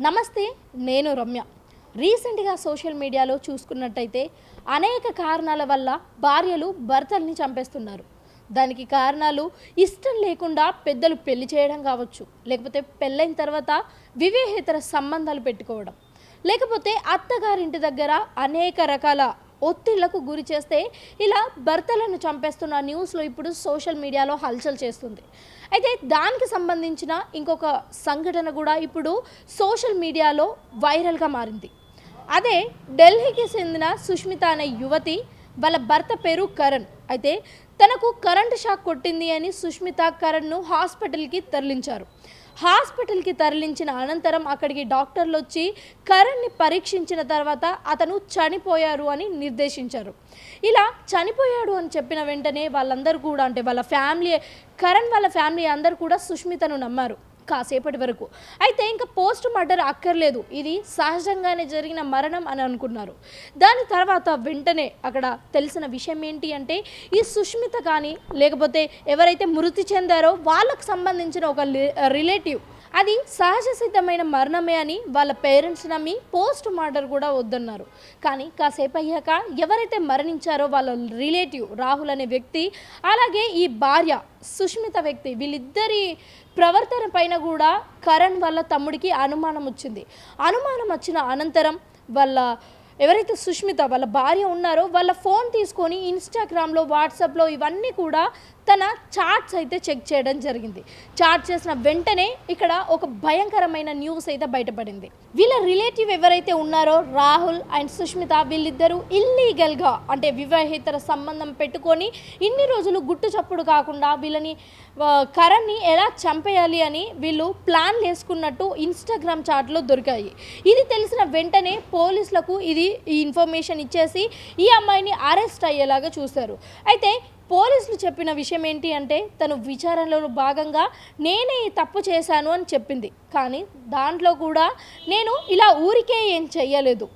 నమస్తే నేను రమ్య. రీసెంట్గా సోషల్ మీడియాలో చూసుకున్నట్టయితే అనేక కారణాల వల్ల భార్యలు భర్తల్ని చంపేస్తున్నారు. దానికి కారణాలు ఇష్టం లేకుండా పెద్దలు పెళ్ళి చేయడం కావచ్చు లేకపోతే పెళ్ళైన తర్వాత వివేహేతర సంబంధాలు పెట్టుకోవడం. లేకపోతే అత్తగారింటి దగ్గర అనేక రకాల ఒత్తిళ్ళకు గురి చేస్తే ఇలా భర్తలను చంపేస్తున్న న్యూస్లో ఇప్పుడు సోషల్ మీడియాలో హల్చల్ చేస్తుంది. అయితే దానికి సంబంధించిన ఇంకొక సంఘటన కూడా ఇప్పుడు సోషల్ మీడియాలో వైరల్గా మారింది. అదే ఢిల్లీకి చెందిన సుష్మిత అనే యువతి వాళ్ళ భర్త పేరు కరణ్. అయితే తనకు కరెంటు షాక్ కొట్టింది అని సుష్మిత కరణ్ను హాస్పిటల్కి తరలించారు. హాస్పిటల్కి తరలించిన అనంతరం అక్కడికి డాక్టర్లు వచ్చి కరణ్ని పరీక్షించిన తర్వాత అతను చనిపోయారు అని నిర్దేశించారు. ఇలా చనిపోయాడు అని చెప్పిన వెంటనే వాళ్ళందరూ కూడా అంటే వాళ్ళ ఫ్యామిలీ కరణ్ వాళ్ళ ఫ్యామిలీ అందరూ కూడా సుష్మితను నమ్మారు. కాసేపటి వరకు. అయితే ఇంకా పోస్ట్ మర్డర్ అక్కర్లేదు. ఇది సహజంగానే జరిగిన మరణం అని అనుకున్నారు. దాని తర్వాత వెంటనే అక్కడ తెలిసిన విషయం ఏంటి అంటే ఈ సుష్మిత కానీ లేకపోతే ఎవరైతే మృతి చెందారో వాళ్ళకు సంబంధించిన ఒక రిలేటివ్ అది సహజ సిద్ధమైన మరణమే అని వాళ్ళ పేరెంట్స్ నమ్మి పోస్ట్ మార్టర్ కూడా వద్దన్నారు. కానీ కాసేపు అయ్యాక ఎవరైతే మరణించారో వాళ్ళ రిలేటివ్ రాహుల్ అనే వ్యక్తి అలాగే ఈ భార్య సుష్మిత వ్యక్తి వీళ్ళిద్దరి ప్రవర్తన పైన కూడా కరణ్ వాళ్ళ తమ్ముడికి అనుమానం వచ్చింది. అనుమానం వచ్చిన అనంతరం వాళ్ళ ఎవరైతే సుష్మిత వాళ్ళ భార్య ఉన్నారో వాళ్ళ ఫోన్ తీసుకొని ఇన్స్టాగ్రామ్లో వాట్సాప్లో ఇవన్నీ కూడా తన చాట్స్ అయితే చెక్ చేయడం జరిగింది. చాట్ చేసిన వెంటనే ఇక్కడ ఒక భయంకరమైన న్యూస్ అయితే బయటపడింది. వీళ్ళ రిలేటివ్ ఎవరైతే ఉన్నారో రాహుల్ అండ్ సుష్మిత వీళ్ళిద్దరూ ఇల్లీగల్గా అంటే వివాహేతర సంబంధం పెట్టుకొని ఇన్ని రోజులు గుట్టు చప్పుడు కాకుండా వీళ్ళని కరణ్ని ఎలా చంపేయాలి అని వీళ్ళు ప్లాన్ వేసుకున్నట్టు ఇన్స్టాగ్రామ్ చాట్లో దొరికాయి. ఇది తెలిసిన వెంటనే పోలీసులకు ఇది ఈ ఇన్ఫర్మేషన్ ఇచ్చేసి ఈ అమ్మాయిని అరెస్ట్ అయ్యేలాగా చూశారు. అయితే పోలీసులు చెప్పిన విషయం ఏంటి అంటే తను విచారణలో భాగంగా నేనే తప్పు చేశాను అని చెప్పింది. కానీ దాంట్లో కూడా నేను ఇలా ఊరికే ఏం చెయ్యలేదు.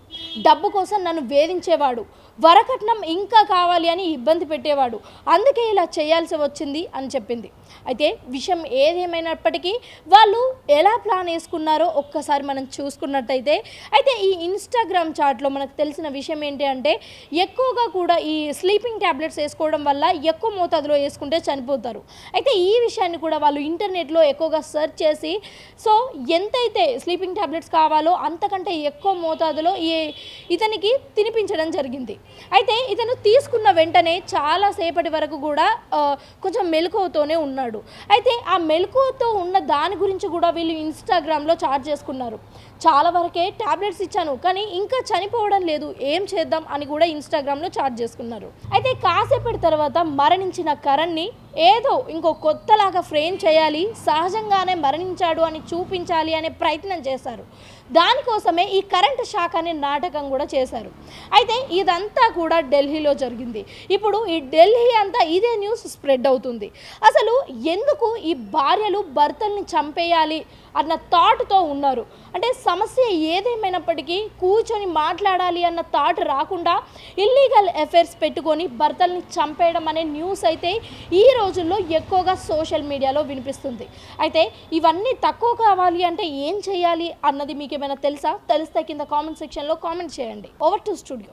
డబ్బు కోసం నన్ను వేధించేవాడు. వరకట్నం ఇంకా కావాలి అని ఇబ్బంది పెట్టేవాడు. అందుకే ఇలా చేయాల్సి వచ్చింది అని చెప్పింది. అయితే విషయం ఏదేమైనప్పటికీ వాళ్ళు ఎలా ప్లాన్ వేసుకున్నారో ఒక్కసారి మనం చూసుకున్నట్టయితే అయితే ఈ ఇన్స్టాగ్రామ్ చాట్లో మనకు తెలిసిన విషయం ఏంటి అంటే ఎక్కువగా కూడా ఈ స్లీపింగ్ ట్యాబ్లెట్స్ వేసుకోవడం వల్ల ఎక్కువ మోతాదులో వేసుకుంటే చనిపోతారు. అయితే ఈ విషయాన్ని కూడా వాళ్ళు ఇంటర్నెట్లో ఎక్కువగా సెర్చ్ చేసి సో ఎంతైతే స్లీపింగ్ ట్యాబ్లెట్స్ కావాలో అంతకంటే ఎక్కువ మోతాదులో ఈ ఇతనికి తినిపించడం జరిగింది. అయితే ఇతను తీసుకున్న వెంటనే చాలా సేపటి వరకు కూడా కొంచెం మెలకువతోనే ఉన్నాడు. అయితే ఆ మెలకువతో ఉన్న దాని గురించి కూడా వీళ్ళు ఇన్స్టాగ్రామ్లో చార్జ్ చేసుకున్నారు. చాలా వరకే ట్యాబ్లెట్స్ ఇచ్చాను కానీ ఇంకా చనిపోవడం లేదు ఏం చేద్దాం అని కూడా ఇన్స్టాగ్రామ్లో చార్జ్ చేసుకున్నారు. అయితే కాసేపటి తర్వాత మరణించిన కరణ్ని ఏదో ఇంకో కొత్తలాగా ఫ్రేమ్ చేయాలి సహజంగానే మరణించాడు అని చూపించాలి అనే ప్రయత్నం చేశారు. దానికోసమే ఈ కరెంట్ షాక్ అనే నాటకం కూడా చేశారు. అయితే ఇదంతా కూడా ఢిల్లీలో జరిగింది. ఇప్పుడు ఈ ఢిల్లీ అంతా ఇదే న్యూస్ స్ప్రెడ్ అవుతుంది. అసలు ఎందుకు ఈ భార్యలు భర్తల్ని చంపేయాలి అన్న థాట్తో ఉన్నారు? అంటే సమస్య ఏదేమైనప్పటికీ కూర్చొని మాట్లాడాలి అన్న థాట్ రాకుండా ఇల్లీగల్ ఎఫైర్స్ పెట్టుకొని భర్తల్ని చంపేయడం అనే న్యూస్ అయితే ఈ రోజుల్లో ఎక్కువగా సోషల్ మీడియాలో వినిపిస్తుంది. అయితే ఇవన్నీ తక్కువ కావాలి అంటే ఏం చేయాలి అన్నది మీకు ఏమైనా తెలుసా? తెలిస్తే కింద కామెంట్ సెక్షన్లో కామెంట్ చేయండి. Over to studio